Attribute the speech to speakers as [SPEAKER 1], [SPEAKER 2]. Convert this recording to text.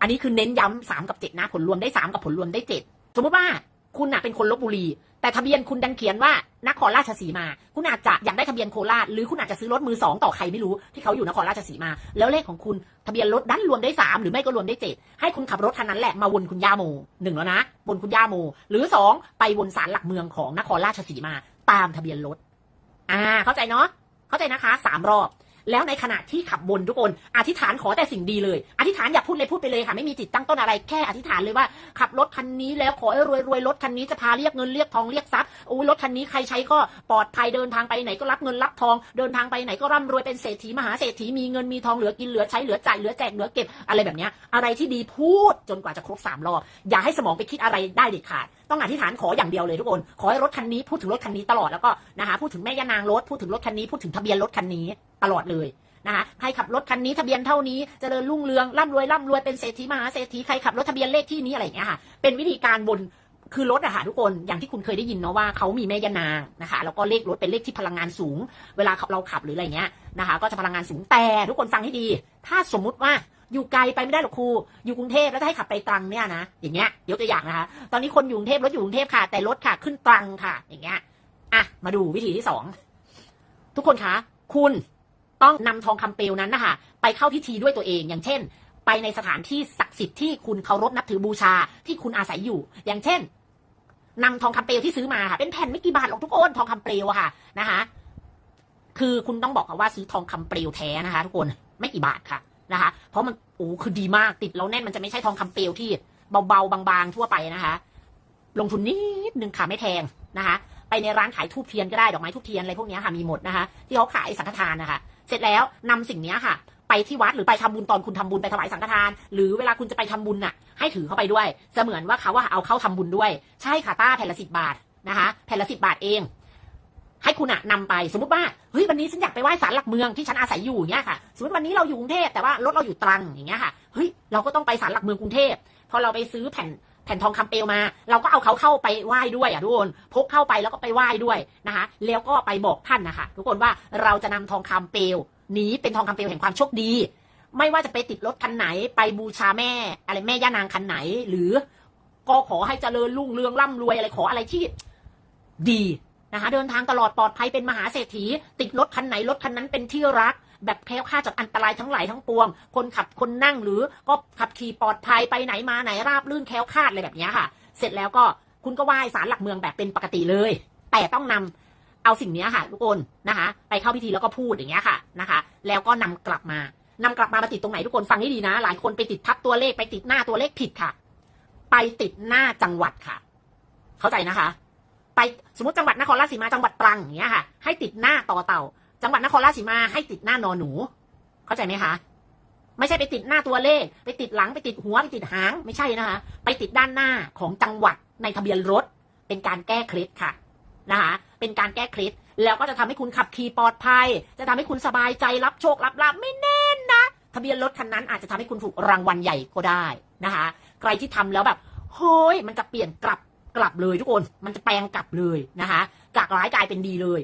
[SPEAKER 1] อันนี้คือเน้นย้ำสามกับเจ็ดนะ ผลรวมได้สามกับผลรวมได้เจ็ดสมมติว่าคุณน่ะเป็นคนลบบุรี แต่ทะเบียนคุณดันเขียนว่านครราชสีมา คุณอาจจะอยากได้ทะเบียนโคราชหรือคุณอาจจะซื้อรถมือสองต่อใครไม่รู้ที่เขาอยู่นครราชสีมา แล้วเลขของคุณทะเบียนรถดันรวมได้สามหรือไม่ก็รวมได้เจ็ดให้คุณขับรถคันนั้นแหละมาวนคุณย่าโมหนึ่งแล้วนะวนคุณย่าโม หรือสองไปวนศาลหลักเมืองของนครราชสีมา ตามทะเบียนรถอ่าเข้าใจเนาะเข้าใจนะคะสามรอบ แล้วในขณะที่ขับบนทุกคน อธิษฐานขอแต่สิ่งดีเลย อธิษฐานอย่าพูดเลยพูดไปเลยค่ะ ไม่มีจิตตั้งต้นอะไรแค่อธิษฐานเลยว่า ขับรถคันนี้แล้วขอให้รวยรวยรถคันนี้จะพาเรียกเงินเรียกทองเรียกทรัพย์โอ้ยรถคันนี้ใครใช้ก็ปลอดภัยเดินทางไปไหนก็รับเงินรับทอง เดินทางไปไหนก็ร่ำรวยเป็นเศรษฐีมหาเศรษฐีมีเงินมีทองเหลือกินเหลือใช้เหลือจ่ายเหลือแจกเหลือเก็บอะไรแบบนี้อะไรที่ดีพูดจนกว่าจะครบสามรอบอย่าให้สมองไปคิดอะไรได้เด็ดขาดต้องอธิษฐานขออย่างเดียวเลยทุกคน ขอให้รถคันนี้พูดถึงรถคันนี้ตลอดแล้วก็นะคะพูดถึงแม่ย่านางรถพูดถึงรถคันนี้พูดถึงทะเบียนรถคันนี้ ตลอดเลยนะคะใครขับรถคันนี้ทะเบียนเท่านี้เจริญรุ่งเรืองร่ำรวยร่ำรวยเป็นเศรษฐีมหาเศรษฐีใครขับรถทะเบียนเลขที่นี้อะไรอย่างเงี้ยค่ะเป็นวิธีการบนคือรถอะค่ะทุกคนอย่างที่คุณเคยได้ยินเนาะว่าเขามีแม่ยานางนะคะแล้วก็เลขรถเป็นเลขที่พลังงานสูง เวลาเราขับหรืออะไรเงี้ยนะคะ ก็จะพลังงานสูงแต่ทุกคนฟังให้ดี ถ้าสมมุติว่าอยู่ไกลไปไม่ได้หรอกครู อยู่กรุงเทพแล้วจะให้ขับไปตรังเนี่ยนะอย่างเงี้ยยกตัวอย่างนะคะตอนนี้คนอยู่กรุงเทพรถอยู่กรุงเทพค่ะ แต่รถค่ะขึ้นตรังค่ะ อย่างเงี้ยอะมาดูวิธีที่สองทุกคนคะคุณ ต้องนำทองคำเปลวนั้นนะคะไปเข้าพิธีด้วยตัวเอง อย่างเช่น ไปในสถานที่ศักดิ์สิทธิ์ที่คุณเคารพนับถือบูชาที่คุณอาศัยอยู่ อย่างเช่นนำทองคำเปลวที่ซื้อมาค่ะเป็นแผ่นไม่กี่บาทหรอกทุกคนทองคำเปลวค่ะนะคะคือคุณต้องบอกค่ะว่าซื้อทองคำเปลวแท้นะคะ ทุกคนไม่กี่บาทค่ะนะคะ เพราะมันโอ้คือดีมากติดแล้วแน่นมันจะไม่ใช่ทองคำเปลวที่เบาๆบางๆ ทั่วไปนะคะ ลงทุนนิดนึงค่ะไม่แพงนะคะ ไปในร้านขายทูบเทียนก็ได้ดอกไม้ทูบเทียนอะไรพวกนี้ค่ะมีหมดนะคะ ที่เขาขายสังฆทานนะคะ เสร็จแล้วนำสิ่งนี้ค่ะ ไปที่วัดหรือไปทำบุญตอนคุณทำบุญไปถวายสังฆทาน หรือเวลาคุณจะไปทำบุญน่ะ ให้ถือเข้าไปด้วย เสมือนว่าเขาว่าเอาเข้าทำบุญด้วย ใช่ค่ะต้าแผ่นละสิบบาทนะคะ แผ่นละสิบบาทเองให้คุณอะนำไปสมมติว่าเฮ้ยวันนี้ฉันอยากไปไหว้ศาลหลักเมืองที่ฉันอาศัยอยู่อย่างเงี้ยค่ะสมมติวันนี้เราอยู่กรุงเทพแต่ว่ารถเราอยู่ตรังอย่างเงี้ยค่ะเฮ้ยเราก็ต้องไปศาลหลักเมืองกรุงเทพพอเราไปซื้อแผ่น ผ่นทองคำเปลวมา เราก็เอาเขาเข้าไปไหว้ด้วยอะทุกคนพกเข้าไปแล้วก็ไปไหว้ด้วยนะคะแล้วก็ไปบอกท่านนะคะทุกคนว่าเราจะนำทองคำเปลวนี้เป็นทองคำเปลวแห่งความโชคดี ไม่ว่าจะไปติดรถคันไหน ไปบูชาแม่ อะไรแม่ย่านางคันไหน หรือก็ขอให้เจริญรุ่งเรืองร่ำรวยอะไรขออะไรที่ดีนะคะเดินทางตลอดปลอดภัยเป็นมหาเศรษฐี ติดรถคันไหนรถคันนั้นเป็นที่รัก แบบแคล้วคลาดจากอันตรายทั้งหลายทั้งปวง คนขับคนนั่งหรือก็ขับขี่ปลอดภัยไปไหนมาไหนราบลื่นแคล้วคลาดอะไรแบบนี้ค่ะ เสร็จแล้วก็คุณก็ไหว้ศาลหลักเมืองแบบเป็นปกติเลย แต่ต้องนำเอาสิ่งนี้ค่ะทุกคนนะคะ ไปเข้าพิธีแล้วก็พูดอย่างเงี้ยค่ะนะคะ แล้วก็นำกลับมานำกลับมามาติดตรงไหนทุกคนฟังให้ดีนะ หลายคนไปติดทับตัวเลขไปติดหน้าตัวเลขผิดค่ะ ไปติดหน้าจังหวัดค่ะ เข้าใจนะคะ ไปสมมติจังหวัดนครราชสีมาจังหวัดตรังอย่างเงี้ยค่ะ ให้ติดหน้าต่อเต่า จังหวัดนครราชสีมาให้ติดหน้านอนหนู เข้าใจไหมคะ ไม่ใช่ไปติดหน้าตัวเลข ไปติดหลังไปติดหัวไปติดหางไม่ใช่นะคะ ไปติดด้านหน้าของจังหวัดในทะเบียนรถ เป็นการแก้เคล็ดค่ะนะคะเป็นการแก้เคล็ดแล้วก็จะทำให้คุณขับขี่ปลอดภัย จะทำให้คุณสบายใจรับโชครับลาบไม่แน่นนะทะเบียนรถคันนั้นอาจจะทำให้คุณถูกรางวัลใหญ่ก็ได้นะคะ ใครที่ทำแล้วแบบเฮ้ยมันจะเปลี่ยนกลับกลับเลยทุกคน มันจะแปลงกลับเลยนะคะ จากร้ายกลายเป็นดีเลย